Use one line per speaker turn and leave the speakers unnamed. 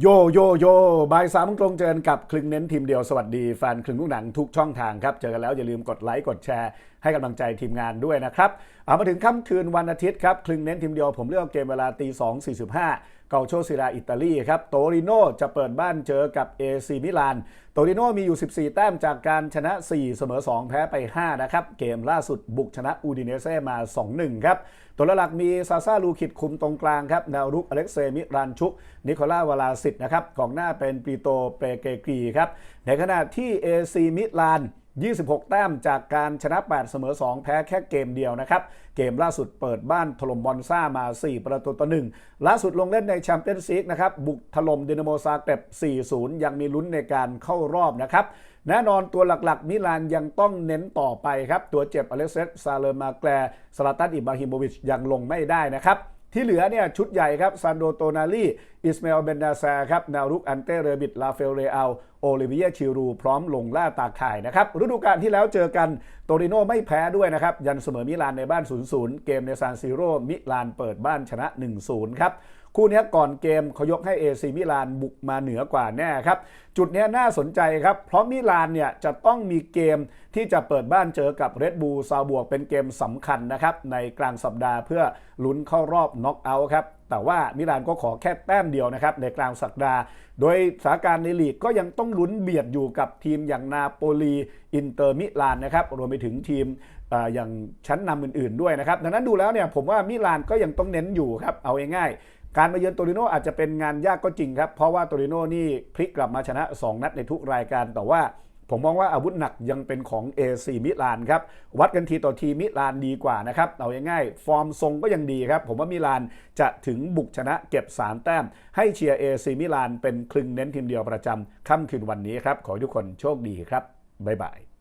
โยโยโยบ่ายสามตรงเจอกันกับคลึงเน้นทีมเดียวสวัสดีแฟนคลึงลูกหนังทุกช่องทางครับ เจอกันแล้วอย่าลืมกดไลค์กดแชร์ ให้กำลังใจทีมงานด้วยนะครับเอามาถึงค่ำคืนวันอาทิตย์ครับคลึงเน้นทีมเดียวผมเลือกเกมเวลาตีสองสี่สิบห้าเกาโชซิราอิตาลีครับโตริโนจะเปิดบ้านเจอกับเอซีมิลานโตริโนมีอยู่ 14 แต้มจากการชนะ 4 เสมอ 2 แพ้ไป 5 นะครับ เกมล่าสุดบุกชนะอูดิเนเซ่มา 2-1 ครับ ตัวหลักมีซาซาลูคิดคุมตรงกลางครับแนวรุกอเล็กเซมิรันชุก นิโคล่าวลาสิตนะครับของหน้าเป็นปรีโตเปเกกรีครับในขณะที่เอซีมิลาน 26 แต้มจากการชนะ 8 เสมอ 2 แพ้แค่เกมเดียวนะครับ เกมล่าสุดเปิดบ้านถล่มบอลซ่ามา 4 ประตูต่อ 1 ล่าสุดลงเล่นในแชมเปี้ยนส์ลีกนะครับ บุกถล่มดินาโมซาเกร็บ 4-0 ยังมีลุ้นในการเข้ารอบนะครับ แน่นอนตัวหลักๆ มิลานยังต้องเน้นต่อไปครับ ตัวเจ็บอเล็กเซสซาเลอร์มาแกลสลาตันอิบราฮิโมวิชยังลงไม่ได้นะครับที่เหลือเนี่ยชุดใหญ่ครับซานโดโตนาลี อิสมาอลเบนดาซาครับนารุกอันเตเรบิดลาเฟลเรอัลโอลิเวียชิรู พร้อมลงล่าตาข่ายนะครับฤดูกาลที่แล้วเจอกันโตริโนไม่แพ้ด้วยนะครับ ยันเสมอมิลานในบ้าน 0-0 เกมในซานซิโร่มิลานเปิดบ้านชนะ 1-0 ครับคู่นี้ก่อนเกมเขายกให้เอซีมิลานบุกมาเหนือกว่าแน่ครับ จุดนี้น่าสนใจครับ เพราะมิลานเนี่ยจะต้องมีเกมที่จะเปิดบ้านเจอกับเรดบูลซาวบวกเป็นเกมสำคัญนะครับ ในกลางสัปดาห์เพื่อลุ้นเข้ารอบน็อกเอาท์ครับแต่ว่ามิลานก็ขอแค่แต้มเดียวนะครับในกลางสัปดาห์ โดยสถานการณ์ในลีกก็ยังต้องลุ้นเบียดอยู่กับทีมอย่างนาโปลีอินเตอร์มิลานนะครับรวมไปถึงทีมอย่างชั้นนำอื่นๆด้วยนะครับดังนั้นดูแล้วเนี่ยผมว่ามิลานก็ยังต้องเน้นอยู่ครับเอาง่ายๆการมาเยือนโตริโนอาจจะเป็นงานยากก็จริงครับเพราะว่าโตริโนนี่พลิกกลับมาชนะ 2 นัดในทุกรายการแต่ว่า ผมมองว่าอาวุธหนักยังเป็นของ AC มิลานครับ วัดกันทีต่อทีมิลานดีกว่านะครับ เอาง่ายๆฟอร์มทรงก็ยังดีครับ ผมว่ามิลานจะถึงบุกชนะเก็บ 3 แต้ม ให้เชียร์ AC มิลานเป็นคลึงเน้นทีมเดียวประจำค่ำคืนวันนี้ครับ ขอให้ทุกคนโชคดีครับ บ๊ายบาย